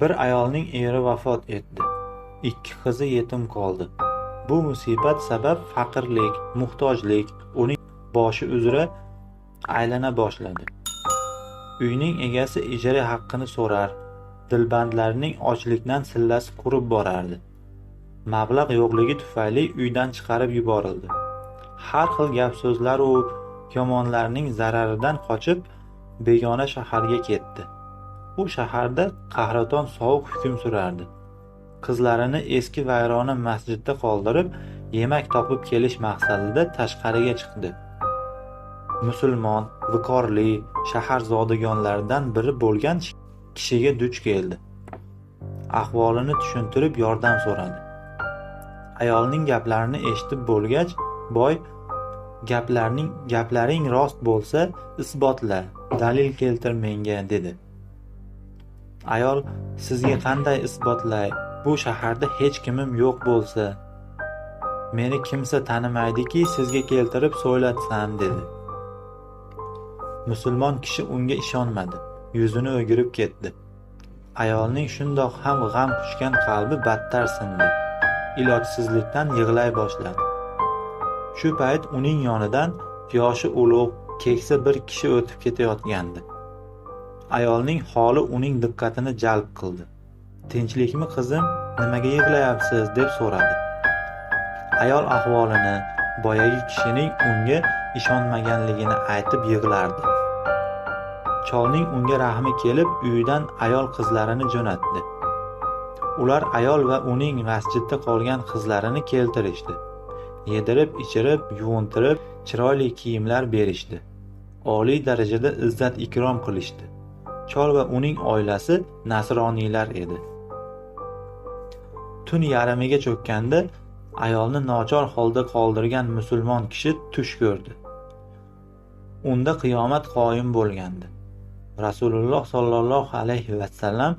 Bir ayolning eri vafot etdi. Ikki qizi yetim qoldi. Bu musibat sabab faqirlik, muhtojlik uning boshi uzra aylana boshladi. Uyning egasi ijara haqqini so'rar, dilbandlarning ochlikdan sillasi qurib borardi. Mablag' yo'qligi tufayli uydan chiqarib yuborildi. Har xil gap-so'zlar u yomonlarning zararidan qochib begona shaharga ketdi. U shaharda qahraton sovuq hukm surardi. Qizlarini eski vayrona masjidda qoldirib, yemak topib kelish maqsadida tashqariga chiqdi. Musulmon, viqorli shahar zodagonlaridan biri bo'lgan kishiga duch keldi. Ahvolini tushuntirib yordam so'radi. Ayolning gaplarini eshitib bo'lgach, boy gaplarning gaplaring rost bo'lsa, isbotla, dalil keltir menga dedi. Ayol sizga qanday isbotlay? Bu shaharda hech kimim yo'q bo'lsa, meni kimsa tanimaydiki, sizga keltirib so'ylatsam dedi. Musulmon kishi unga ishonmadi, yuzini o'girib ketdi. Ayolning shundoq ham g'am quchgan qalbi battar sindi. Ilojsizlikdan yig'lay boshladi. Shu payt uning yonidan yoshi ulug', keksa bir kishi o'tib ketayotgandi. Ayolning holi uning diqqatini jalb qildi. "Tinchlikmi qizim, nimaga yig'layapsiz?" deb so'radi. Ayol ahvolini, boyagi kishining unga ishonmaganligini aytib yig'lardi. Cholning unga rahmi kelib, uyidan ayol qizlarini jo'natdi. Ular ayol va uning masjidda qolgan qizlarini keltirishdi. Yedirib, ichirib, yuvintirib, chiroyli kiyimlar berishdi. Oliy darajada izzat ikrom qilishdi. Chol va uning oilasi nasroniylar edi. Tun yarimiga cho'kkanda ayolni nochor holda qoldirgan musulmon kishi tush ko'rdi. Unda qiyomat qoyim bo'lgandi. Rasululloh sollallohu alayhi vasallam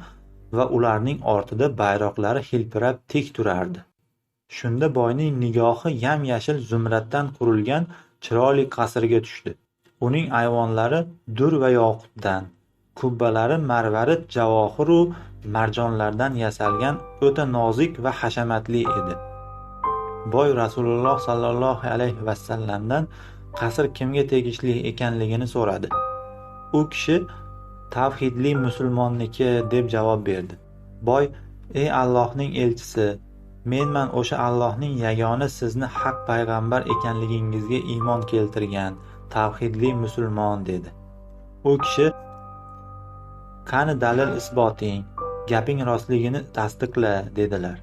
va ularning ortida bayroqlari hilpirab tik turardi. Shunda boyning nigohi yam-yashil zumraddan qurilgan chiroyli qasrga tushdi. Uning ayvonlari dur va yoqutdan, kubbalari marvarid javohir marjonlardan yasalgan o'ta nozik va hashamatli edi. Boy Rasululloh sollallohu alayhi vasallamdan qasr kimga tegishli ekanligini so'radi. U kishi tavhidli musulmonniki deb javob berdi. Boy: "Ey Allohning elchisi, menman o'sha Allohning yagona sizni haq payg'ambar ekanligingizga iymon keltirgan tavhidli musulmon" dedi. U kishi: "Qani dalil isboting, gaping rostligini tasdiqla" dedilar.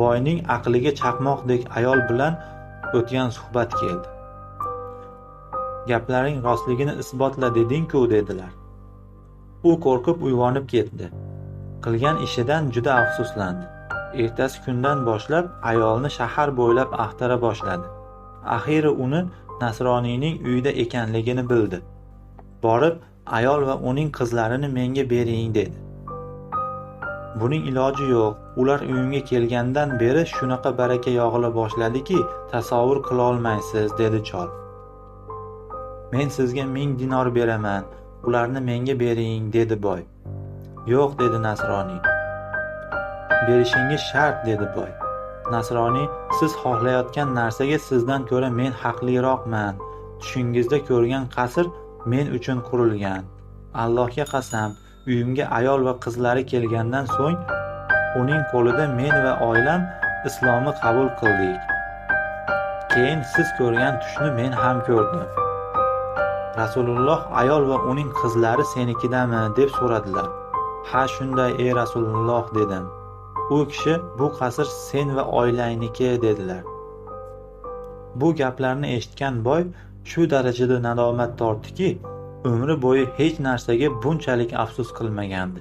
Boyning aqliga chaqmoqdek ayol bilan o'tgan suhbat keldi. "Gaplaring rostligini isbotla deding-ku" dedilar. U qo'rqib uyg'onib ketdi. Qilgan ishidan juda afsuslandi. Ertasi kundan boshlab ayolni shahar bo'ylab axtara boshladi. Axiri uni nasroniyning uyida ekanligini bildi. Borib, ayol va uning qizlarini menga bering dedi. Buning iloji yo'q. Ular uyimga kelgandan beri shunaqa baraka yog'ila boshladiki, tasavvur qila olmaysiz, dedi chol. Men sizga ming dinor beraman, ularni menga bering, dedi boy. Yo'q, dedi Nasroniy. Berishingiz shart, dedi boy. Nasroniy, siz xohlayotgan narsaga sizdan ko'ra men haqliroqman. Tushingizda ko'rgan qasr men uchun qurilgan. Allohga qasam, uyimga ayol va qizlari kelgandan so'ng uning qo'lida men va oilam islomni qabul qildik. Keyin siz ko'rgan tushni men ham ko'rdim. Rasululloh ayol va uning qizlari senikidami deb so'radilar. Ha, shunday ey Rasululloh dedim. U kishi bu qasr sen va oilangniki dedilar. Bu gaplarni eshitgan boy shu darajada nadomat tortdiki, umri bo'yi hech narsaga bunchalik afsus qilmagandi.